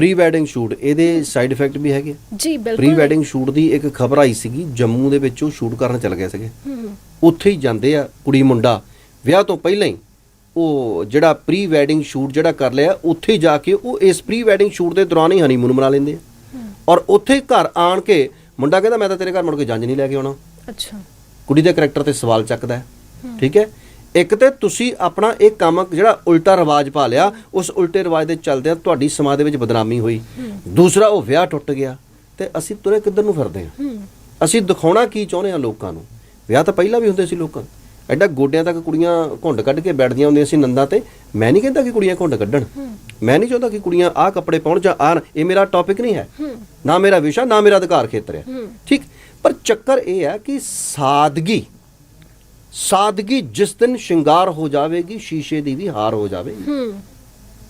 Pre wedding shoot ਇਹਦੇ side effect ਵੀ ਹੈਗੇ ਜੀ ਪ੍ਰੀ ਬਿਲਕੁਲ। ਵੈਡਿੰਗ ਸ਼ੂਟ ਦੀ ਇੱਕ ਖਬਰ ਆਈ ਸੀਗੀ ਜੰਮੂ ਦੇ ਵਿੱਚ ਉਹ ਸ਼ੂਟ ਕਰਨ ਚੱਲ ਗਏ ਸੀਗੇ। ਉੱਥੇ ਹੀ ਜਾਂਦੇ ਆ ਕੁੜੀ ਮੁੰਡਾ। ਵਿਆਹ ਤੋਂ ਪਹਿਲਾਂ ਹੀ ਉਹ ਜਿਹੜਾ ਪ੍ਰੀ ਵੈਡਿੰਗ ਸ਼ੂਟ ਜਿਹੜਾ ਕਰ ਲਿਆ ਉੱਥੇ ਜਾ ਕੇ ਉਹ ਇਸ ਪ੍ਰੀ ਵੈਡਿੰਗ ਸ਼ੂਟ ਦੇ ਦੌਰਾਨ ਹੀ ਹਨੀਮੂਨ ਮਨਾ ਲੈਂਦੇ ਆ। ਔਰ ਉੱਥੇ ਘਰ ਆਣ ਕੇ ਮੁੰਡਾ ਕਹਿੰਦਾ ਮੈਂ ਤਾਂ ਤੇਰੇ ਘਰ ਮੁੜ ਕੇ ਜੰਜ ਨਹੀਂ ਲੈ ਕੇ ਆਉਣਾ। ਅੱਛਾ। ਕੁੜੀ ਦੇ ਕਰੈਕਟਰ ਤੇ ਸਵਾਲ ਚੱਕਦਾ ਠੀਕ ਹੈ? ਇੱਕ ਤੇ ਤੁਸੀਂ ਆਪਣਾ ਇਹ ਕੰਮ ਜਿਹੜਾ ਉਲਟਾ ਰਿਵਾਜ ਪਾ ਲਿਆ ਉਸ ਉਲਟੇ ਰਿਵਾਜ ਦੇ ਚੱਲਦਿਆਂ ਤੁਹਾਡੀ ਸਮਾਜ ਦੇ ਵਿੱਚ ਬਦਨਾਮੀ ਹੋਈ। ਦੂਸਰਾ ਉਹ ਵਿਆਹ ਟੁੱਟ ਗਿਆ ਤੇ ਅਸੀਂ ਤੁਰੇ ਕਿੱਧਰ ਨੂੰ ਫਿਰਦੇ ਹਾਂ? ਅਸੀਂ ਦਿਖਾਉਣਾ ਕੀ ਚਾਹੁੰਦੇ ਹਾਂ ਲੋਕਾਂ ਨੂੰ? ਵਿਆਹ ਤਾਂ ਪਹਿਲਾਂ ਵੀ ਹੁੰਦੇ ਸੀ ਲੋਕਾਂ। ਐਡਾ ਗੋਡਿਆਂ ਤੱਕ ਕੁੜੀਆਂ ਘੁੰਡ ਕੱਢ ਕੇ ਬੈਠਦੀਆਂ ਹੁੰਦੀਆਂ ਸੀ ਨੰਦਾਂ ਤੇ। ਮੈਂ ਨਹੀਂ ਕਹਿੰਦਾ ਕਿ ਕੁੜੀਆਂ ਘੁੰਡ ਕੱਢਣ। ਮੈਂ ਨਹੀਂ ਚਾਹੁੰਦਾ ਕਿ ਕੁੜੀਆਂ ਆਹ ਕੱਪੜੇ ਪਾਉਣ ਜਾਂ ਆਣ ਇਹ ਮੇਰਾ ਟੌਪਿਕ ਨਹੀਂ ਹੈ। ਨਾ ਮੇਰਾ ਵਿਸ਼ਾ ਨਾ ਮੇਰਾ ਅਧਿਕਾਰ ਖੇਤਰ ਹੈ। ਠੀਕ? ਪਰ ਚੱਕਰ ਇਹ ਹੈ ਕਿ ਸਾਦਗੀ ਸਾਦਗੀ ਜਿਸ ਦਿਨ ਸ਼ਿੰਗਾਰ ਹੋ ਜਾਵੇਗੀ ਸ਼ੀਸ਼ੇ ਦੀ ਵੀ ਹਾਰ ਹੋ ਜਾਵੇਗੀ। ਹੂੰ।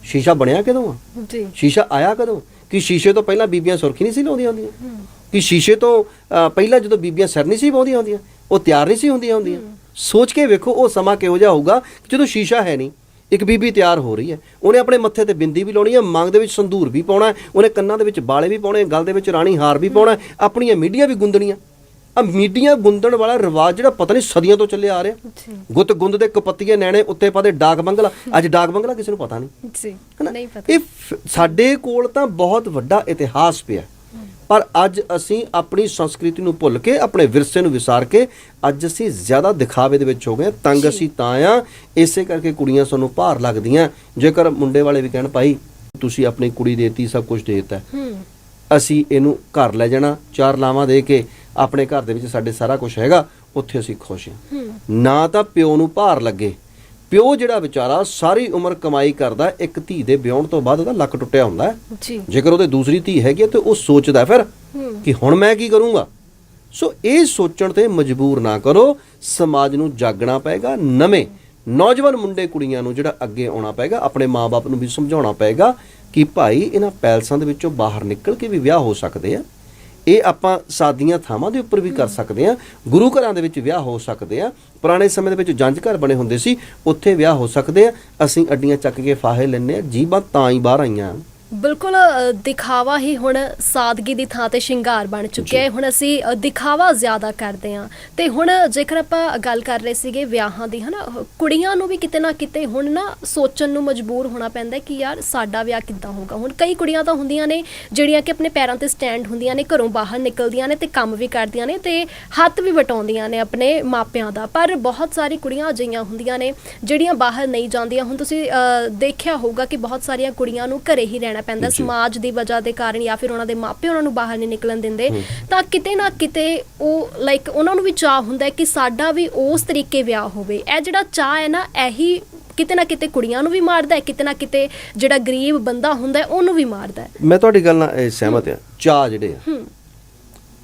ਸ਼ੀਸ਼ਾ ਬਣਿਆ ਕਦੋਂ ਆ? ਜੀ। ਸ਼ੀਸ਼ਾ ਆਇਆ ਕਦੋਂ? ਕਿ ਸ਼ੀਸ਼ੇ ਤੋਂ ਪਹਿਲਾਂ ਬੀਬੀਆਂ ਸੁਰਖੀ ਨਹੀਂ ਸੀ ਲਾਉਂਦੀਆਂ ਹੁੰਦੀਆਂ? ਕਿ ਸ਼ੀਸ਼ੇ ਤੋਂ ਪਹਿਲਾਂ ਜਦੋਂ ਬੀਬੀਆਂ ਸਿਰ ਨਹੀਂ ਸੀ ਪਾਉਂਦੀਆਂ ਹੁੰਦੀਆਂ ਉਹ ਤਿਆਰ ਨਹੀਂ ਸੀ ਹੁੰਦੀਆਂ ਹੁੰਦੀਆਂ? ਸੋਚ ਕੇ ਵੇਖੋ ਉਹ ਸਮਾਂ ਕਿਹੋ ਜਿਹਾ ਹੋਊਗਾ ਕਿ ਜਦੋਂ ਸ਼ੀਸ਼ਾ ਹੈ ਨਹੀਂ ਇੱਕ ਬੀਬੀ ਤਿਆਰ ਹੋ ਰਹੀ ਹੈ। ਉਹਨੇ ਆਪਣੇ ਮੱਥੇ ਤੇ ਬਿੰਦੀ ਵੀ ਲਾਉਣੀ ਹੈ ਮੰਗ ਦੇ ਵਿੱਚ ਸੰਧੂਰ ਵੀ ਪਾਉਣਾ ਹੈ, ਉਹਨੇ ਕੰਨਾਂ ਦੇ ਵਿੱਚ ਬਾਲੇ ਵੀ ਪਾਉਣੇ ਗਲ ਦੇ ਵਿੱਚ ਰਾਣੀ ਹਾਰ ਵੀ ਪਾਉਣਾ ਹੈ, ਆਪਣੀਆਂ ਮੀਡੀਆ ਵੀ ਗੁੰਦਣੀਆਂ। ਆ ਮੀਡੀਆ ਗੁੰਦਣ ਵਾਲਾ ਰਿਵਾਜ ਜਿਹੜਾ ਪਤਾ ਨਹੀਂ ਸਦੀਆਂ ਤੋਂ ਚੱਲਿਆ ਆ ਰਿਹਾ। ਗੁੱਤ ਗੁੰਦ ਦੇ ਕਪੱਤੀਏ ਨੈਣੇ ਉੱਤੇ ਪਾਦੇ ਡਾਕ ਬੰਗਲਾ। ਅੱਜ ਡਾਕ ਬੰਗਲਾ ਕਿਸੇ ਨੂੰ ਪਤਾ ਨਹੀਂ। ਜੀ? ਨਹੀਂ ਪਤਾ। ਇਹ ਸਾਡੇ ਕੋਲ ਤਾਂ ਬਹੁਤ ਵੱਡਾ ਇਤਿਹਾਸ ਪਿਆ। ਪਰ ਅੱਜ ਅਸੀਂ ਆਪਣੀ ਸੰਸਕ੍ਰਿਤੀ ਨੂੰ ਭੁੱਲ ਕੇ ਆਪਣੇ ਵਿਰਸੇ ਨੂੰ ਵਿਸਾਰ ਕੇ ਅੱਜ ਅਸੀਂ ਜ਼ਿਆਦਾ ਦਿਖਾਵੇ ਦੇ ਵਿੱਚ ਹੋ ਗਏ। ਤੰਗ ਅਸੀਂ ਤਾਂ ਆ ਇਸੇ ਕਰਕੇ ਕੁੜੀਆਂ ਸਾਨੂੰ ਭਾਰ ਲੱਗਦੀਆਂ। ਜੇਕਰ ਮੁੰਡੇ ਵਾਲੇ ਵੀ ਕਹਿਣ ਭਾਈ ਤੁਸੀਂ ਆਪਣੀ ਕੁੜੀ ਦੇਤੀ ਸਭ ਕੁਝ ਦੇਤਾ ਅਸੀਂ ਇਹਨੂੰ ਘਰ ਲੈ ਜਾਣਾ ਚਾਰ ਲਾਵਾਂ ਦੇ ਕੇ ਆਪਣੇ ਘਰ ਦੇ ਵਿੱਚ ਸਾਡੇ ਸਾਰਾ ਕੁਝ ਹੈਗਾ ਉੱਥੇ ਅਸੀਂ ਖੁਸ਼ ਹਾਂ। ਨਾ ਤਾਂ ਪਿਓ ਨੂੰ ਭਾਰ ਲੱਗੇ। ਪਿਓ ਜਿਹੜਾ ਵਿਚਾਰਾ ਸਾਰੀ ਉਮਰ ਕਮਾਈ ਕਰਦਾ ਇੱਕ ਧੀ ਦੇ ਵਿਆਹਣ ਤੋਂ ਬਾਅਦ ਉਹਦਾ ਲੱਕ ਟੁੱਟਿਆ ਹੁੰਦਾ ਹੈ। ਜੀ। ਜੇਕਰ ਉਹਦੇ ਦੂਸਰੀ ਧੀ ਹੈਗੀ ਤੇ ਉਹ ਸੋਚਦਾ ਫਿਰ ਕਿ ਹੁਣ ਮੈਂ ਕੀ ਕਰੂੰਗਾ? ਸੋ ਇਹ ਸੋਚਣ ਤੇ ਮਜਬੂਰ ਨਾ ਕਰੋ ਸਮਾਜ ਨੂੰ ਜਾਗਣਾ ਪਏਗਾ ਨਵੇਂ। ਨੌਜਵਾਨ ਮੁੰਡੇ ਕੁੜੀਆਂ ਨੂੰ ਜਿਹੜਾ ਅੱਗੇ ਆਉਣਾ ਪਏਗਾ ਆਪਣੇ ਮਾਪੇ ਨੂੰ ਵੀ ਸਮਝਾਉਣਾ ਪਏਗਾ ਕਿ ਭਾਈ ਇਹਨਾਂ ਪੈਲਸਾਂ ਦੇ ਵਿੱਚੋਂ ਬਾਹਰ ਨਿਕਲ ਕੇ ਵੀ ਵਿਆਹ ਹੋ ਸਕਦੇ ਆ। ਇਹ ਆਪਾਂ ਸਾਦੀਆਂ ਥਾਵਾਂ ਦੇ ਉੱਪਰ ਵੀ ਕਰ ਸਕਦੇ ਆ ਗੁਰੂ ਘਰਾਂ ਦੇ ਵਿੱਚ ਵਿਆਹ ਹੋ ਸਕਦੇ ਆ। ਪੁਰਾਣੇ ਸਮੇਂ ਦੇ ਵਿੱਚ ਜੰਜ ਘਰ ਬਣੇ ਹੁੰਦੇ ਸੀ। ਉੱਥੇ ਵਿਆਹ ਹੋ ਸਕਦੇ ਆ। ਅਸੀਂ ਅੱਡੀਆਂ ਚੱਕ ਕੇ ਫਾਹੇ ਲੈਨੇ ਆ। ਜੀਬਾਂ ਤਾਂ ਹੀ ਬਾਹਰ ਆਈਆਂ। ਬਿਲਕੁਲ ਅ, ਦਿਖਾਵਾ ਹੀ ਹੁਣ ਸਾਦਗੀ ਦੀ ਥਾਂ ਤੇ ਸ਼ਿੰਗਾਰ ਬਣ ਚੁੱਕਿਆ ਹੈ। ਹੁਣ ਅਸੀਂ ਅ, ਦਿਖਾਵਾ ਜ਼ਿਆਦਾ ਕਰਦੇ ਹਾਂ। ਤੇ ਹੁਣ ਜੇਕਰ ਆਪਾਂ ਗੱਲ ਕਰ ਰਹੇ ਸੀਗੇ ਵਿਆਹਾਂ ਦੀ ਹਨਾ ਅ, ਕੁੜੀਆਂ ਨੂੰ ਵੀ ਕਿਤੇ ਨਾ ਕਿਤੇ ਹੁਣ ਨਾ ਸੋਚਣ ਨੂੰ ਮਜਬੂਰ ਹੋਣਾ ਪੈਂਦਾ ਹੈ ਕਿ ਯਾਰ ਸਾਡਾ ਵਿਆਹ ਕਿੱਦਾਂ ਹੋਊਗਾ। ਹੁਣ ਕਈ ਕੁੜੀਆਂ ਤਾਂ ਹੁੰਦੀਆਂ ਨੇ ਜਿਹੜੀਆਂ ਕਿ ਆਪਣੇ ਪੈਰਾਂ ਤੇ ਸਟੈਂਡ ਹੁੰਦੀਆਂ ਨੇ ਘਰੋਂ ਬਾਹਰ ਨਿਕਲਦੀਆਂ ਨੇ ਤੇ ਕੰਮ ਵੀ ਕਰਦੀਆਂ ਨੇ ਤੇ ਹੱਥ ਵੀ ਵਟਾਉਂਦੀਆਂ ਨੇ ਆਪਣੇ ਮਾਪਿਆਂ ਦਾ। ਪਰ ਬਹੁਤ ਸਾਰੀ ਕੁੜੀਆਂ ਅਜਿਹੀਆਂ ਹੁੰਦੀਆਂ ਨੇ ਜਿਹੜੀਆਂ ਬਾਹਰ ਨਹੀਂ ਜਾਂਦੀਆਂ। ਹੁਣ ਤੁਸੀਂ ਅ, ਦੇਖਿਆ ਹੋਊਗਾ ਕਿ ਬਹੁਤ ਸਾਰੀਆਂ ਕੁੜੀਆਂ ਨੂੰ ਘਰੇ ਹੀ ਰਹਿਣਾ ਪੈਂਦਾ ਜੀ। ਸਮਾਜ ਦੀ ਵਜ੍ਹਾ ਦੇ ਕਾਰਨ ਜਾਂ ਫਿਰ ਉਹਨਾਂ ਦੇ ਮਾਪੇ ਉਹਨਾਂ ਨੂੰ ਬਾਹਰ ਨਹੀਂ ਨਿਕਲਣ ਦਿੰਦੇ। ਤਾਂ ਕਿਤੇ ਨਾ ਕਿਤੇ ਉਹ ਲਾਈਕ ਉਹਨਾਂ ਨੂੰ ਵੀ ਚਾਹ ਹੁੰਦਾ ਕਿ ਸਾਡਾ ਵੀ ਉਸ ਤਰੀਕੇ ਵਿਆਹ ਹੋਵੇ। ਇਹ ਜਿਹੜਾ ਚਾਹ ਹੈ ਨਾ ਇਹੀ ਕਿਤੇ ਨਾ ਕਿਤੇ ਕੁੜੀਆਂ ਨੂੰ ਵੀ ਮਾਰਦਾ ਹੈ ਕਿਤੇ ਨਾ ਕਿਤੇ ਜਿਹੜਾ ਗਰੀਬ ਬੰਦਾ ਹੁੰਦਾ ਉਹਨੂੰ ਵੀ ਮਾਰਦਾ ਹੈ। ਮੈਂ ਤੁਹਾਡੀ ਗੱਲ ਨਾਲ ਸਹਿਮਤ ਹਾਂ। ਚਾਹ ਜਿਹੜੇ ਆ।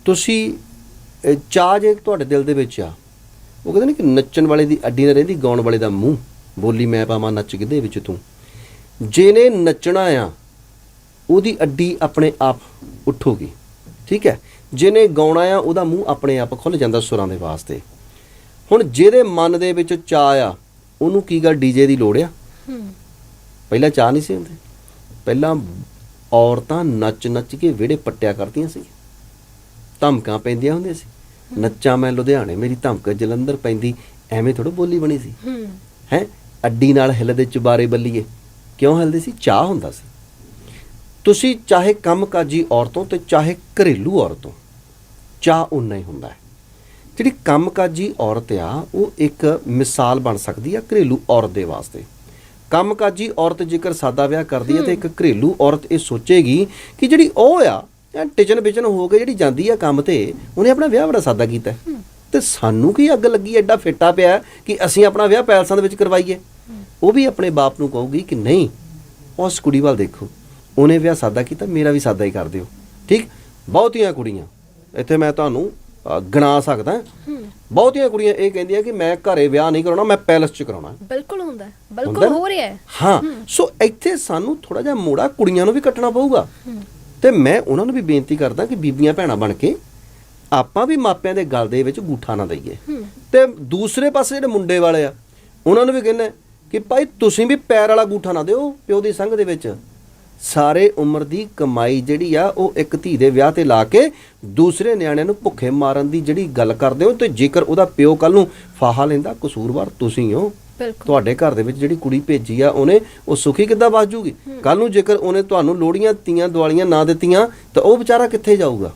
ਤੁਸੀਂ ਚਾਹ ਜੇ ਤੁਹਾਡੇ ਦਿਲ ਦੇ ਵਿੱਚ ਆ ਉਹ ਕਹਿੰਦੇ ਨੇ ਕਿ ਨੱਚਣ ਵਾਲੇ ਦੀ ਅੱਡੀ ਨਾ ਰਹਿੰਦੀ ਗਾਉਣ ਵਾਲੇ ਦਾ ਮੂੰਹ। ਬੋਲੀ ਮੈਂ ਪਾਵਾਂ ਨੱਚ ਕਿਦੇ ਵਿੱਚ ਤੂੰ? ਜਿਹਨੇ ਨੱਚਣਾ ਆ ਉਹਦੀ ਅੱਡੀ ਆਪਣੇ ਆਪ ਉੱਠੂਗੀ। ਠੀਕ ਹੈ? ਜਿਹਨੇ ਗਾਉਣਾ ਆ ਉਹਦਾ ਮੂੰਹ ਆਪਣੇ ਆਪ ਖੁੱਲ ਜਾਂਦਾ ਸੁਰਾਂ ਦੇ ਵਾਸਤੇ। ਹੁਣ ਜਿਹਦੇ ਮਨ ਦੇ ਵਿੱਚ ਚਾਹ ਆ ਉਹਨੂੰ ਕੀ ਗੱਲ ਡੀਜੇ ਦੀ ਲੋੜ ਆ? ਪਹਿਲਾਂ ਚਾਹ ਨਹੀਂ ਸੀ ਹੁੰਦੇ। ਪਹਿਲਾਂ ਔਰਤਾਂ ਨੱਚ ਨੱਚ ਕੇ ਵਿਹੜੇ ਪੱਟਿਆ ਕਰਦੀਆਂ ਸੀ। ਧਮਕਾਂ ਪੈਂਦੀਆਂ ਹੁੰਦੀਆਂ ਸੀ। ਨੱਚਾਂ ਮੈਂ ਲੁਧਿਆਣੇ ਮੇਰੀ ਧਮਕ ਜਲੰਧਰ ਪੈਂਦੀ ਐਵੇਂ ਥੋੜਾ ਬੋਲੀ ਬਣੀ ਸੀ। ਹੂੰ। ਹੈ? ਅੱਡੀ ਨਾਲ ਹਿੱਲਦੇ ਚੁਬਾਰੇ ਬੱਲੀਏ। ਕਿਉਂ ਹਿੱਲਦੇ ਸੀ? ਚਾਹ ਹੁੰਦਾ ਸੀ। ਤੁਸੀਂ ਚਾਹੇ ਕੰਮਕਾਜੀ ਔਰਤੋਂ ਤੇ ਚਾਹੇ ਘਰੇਲੂ ਔਰਤੋਂ ਚਾਹ ਉਨਾ ਹੀ ਹੁੰਦਾ ਹੈ। ਜਿਹੜੀ ਕੰਮਕਾਜੀ ਔਰਤ ਆ ਉਹ ਇੱਕ ਮਿਸਾਲ ਬਣ ਸਕਦੀ ਆ ਘਰੇਲੂ ਔਰਤ ਦੇ ਵਾਸਤੇ। ਕੰਮਕਾਜੀ ਔਰਤ ਜੇਕਰ ਸਾਦਾ ਵਿਆਹ ਕਰਦੀ ਹੈ ਤੇ ਇੱਕ ਘਰੇਲੂ ਔਰਤ ਇਹ ਸੋਚੇਗੀ ਕਿ ਜਿਹੜੀ ਉਹ ਆ ਟਿਚਨ ਬਿਚਨ ਹੋ ਕੇ ਜਿਹੜੀ ਜਾਂਦੀ ਆ ਕੰਮ ਤੇ ਉਹਨੇ ਆਪਣਾ ਵਿਆਹ ਬੜਾ ਸਾਦਾ ਕੀਤਾ। ਤੇ ਸਾਨੂੰ ਕੀ ਅੱਗ ਲੱਗੀ ਐਡਾ ਫਿੱਟਾ ਪਿਆ ਕਿ ਅਸੀਂ ਆਪਣਾ ਵਿਆਹ ਪੈਲਸਾਂ ਦੇ ਵਿੱਚ ਕਰਵਾਈਏ। ਉਹ ਵੀ ਆਪਣੇ ਬਾਪ ਨੂੰ ਕਹੂਗੀ ਕਿ ਨਹੀਂ ਉਸ ਕੁੜੀ ਵੱਲ ਦੇਖੋ। ਉਹਨੇ ਵਿਆਹ ਸਾਦਾ ਕੀਤਾ ਮੇਰਾ ਵੀ ਸਾਦਾ ਹੀ ਕਰ ਦਿਓ। ਠੀਕ? ਬਹੁਤੀਆਂ ਕੁੜੀਆਂ। ਇੱਥੇ ਮੈਂ ਤੁਹਾਨੂੰ ਗਿਣਾ ਸਕਦਾ। ਬਹੁਤੀਆਂ ਕੁੜੀਆਂ ਇਹ ਕਹਿੰਦੀਆਂ ਕਿ ਮੈਂ ਘਰੇ ਵਿਆਹ ਨਹੀਂ ਕਰਾਉਣਾ ਮੈਂ ਪੈਲਸ 'ਚ ਕਰਾਉਣਾ। ਬਿਲਕੁਲ ਹੁੰਦਾ। ਬਿਲਕੁਲ? ਹੋ ਰਿਹਾ ਹੈ। ਹਾਂ। ਸੋ ਇੱਥੇ ਸਾਨੂੰ ਥੋੜਾ ਜਿਹਾ ਮੋੜਾ ਕੁੜੀਆਂ ਨੂੰ ਵੀ ਕੱਟਣਾ ਪਊਗਾ। ਤੇ ਮੈਂ ਉਹਨਾਂ ਨੂੰ ਵੀ ਬੇਨਤੀ ਕਰਦਾ ਕਿ ਬੀਬੀਆਂ ਭੈਣਾਂ ਬਣ ਕੇ ਆਪਾਂ ਵੀ ਮਾਪਿਆਂ ਦੇ ਗਲ ਦੇ ਵਿੱਚ ਗੂਠਾ ਨਾ ਦਈਏ। ਤੇ ਦੂਸਰੇ ਪਾਸੇ ਜਿਹੜੇ ਮੁੰਡੇ ਵਾਲੇ ਆ ਉਹਨਾਂ ਨੂੰ ਵੀ ਕਹਿੰਦਾ ਕਿ ਭਾਈ ਤੁਸੀਂ ਵੀ ਪੈਰ ਵਾਲਾ ਗੂਠਾ ਨਾ ਦਿਓ ਪਿਓ ਦੀ ਸੰਗ ਦੇ ਵਿੱਚ। ਸਾਰੇ ਉਮਰ ਦੀ ਕਮਾਈ ਜਿਹੜੀ ਆ ਉਹ ਇੱਕ ਧੀ ਦੇ ਵਿਆਹ ਤੇ ਲਾ ਕੇ ਦੂਸਰੇ ਨਿਆਣਿਆਂ ਨੂੰ ਭੁੱਖੇ ਮਾਰਨ ਦੀ ਜਿਹੜੀ ਗੱਲ ਕਰਦੇ ਹੋ ਤੇ ਜੇਕਰ ਉਹਦਾ ਪਿਓ ਕੱਲ ਨੂੰ ਫਾਹਾ ਲੈਂਦਾ ਕਸੂਰਵਾਰ ਤੁਸੀਂ ਹੋ। ਤੁਹਾਡੇ ਘਰ ਦੇ ਵਿੱਚ ਜਿਹੜੀ ਕੁੜੀ ਭੇਜੀ ਆ ਉਹਨੇ ਉਹ ਸੁਖੀ ਕਿੱਦਾਂ ਬਚ ਜੂਗੀ? ਕੱਲ ਨੂੰ ਜੇਕਰ ਉਹਨੇ ਤੁਹਾਨੂੰ ਲੋੜੀਆਂ ਤੀਆਂ ਦਿਵਾਲੀਆਂ ਨਾ ਦਿੱਤੀਆਂ ਤਾਂ ਉਹ ਵਿਚਾਰਾ ਕਿੱਥੇ ਜਾਊਗਾ?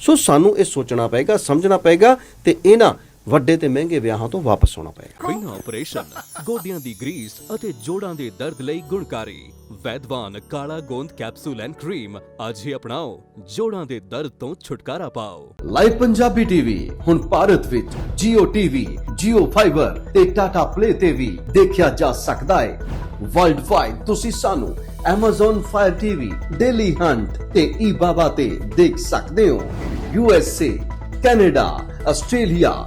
ਸੋ ਸਾਨੂੰ ਇਹ ਸੋਚਣਾ ਪਏਗਾ ਸਮਝਣਾ ਪਏਗਾ ਤੇ ਇਹਨਾਂ ਵੱਡੇ ਤੇ ਮਹਿੰਗੇ ਵਿਆਹਾਂ ਤੋਂ ਵਾਪਸ ਆਉਣਾ ਪਏਗਾ। ਬਿਨਾਂ ਆਪਰੇਸ਼ਨ ਗੋਡਿਆਂ ਦੀ ਗਰੀਸ ਅਤੇ ਜੋੜਾਂ ਦੇ ਦਰਦ ਲਈ ਗੁਣਕਾਰੀ। ਵੈਦਵਾਨ ਕਾਲਾ ਗੋਂਦ ਕੈਪਸੂਲ ਐਂਡ ਕਰੀਮ ਅੱਜ ਹੀ ਅਪਣਾਓ। ਜੋੜਾਂ ਦੇ ਦਰਦ ਤੋਂ ਛੁਟਕਾਰਾ ਪਾਓ। ਲਾਈਵ ਪੰਜਾਬੀ ਟੀਵੀ ਹੁਣ ਭਾਰਤ ਵਿੱਚ Jio TV, Jio Fiber ਤੇ Tata Play ਤੇ ਵੀ ਦੇਖਿਆ ਜਾ ਸਕਦਾ ਹੈ। ਵਰਲਡ ਵਾਈਡ ਤੁਸੀਂ ਸਾਨੂੰ Amazon Fire TV, Daily Hunt ਤੇ eBaba ਤੇ ਦੇਖ ਸਕਦੇ ਹੋ। USA, Canada, Australia,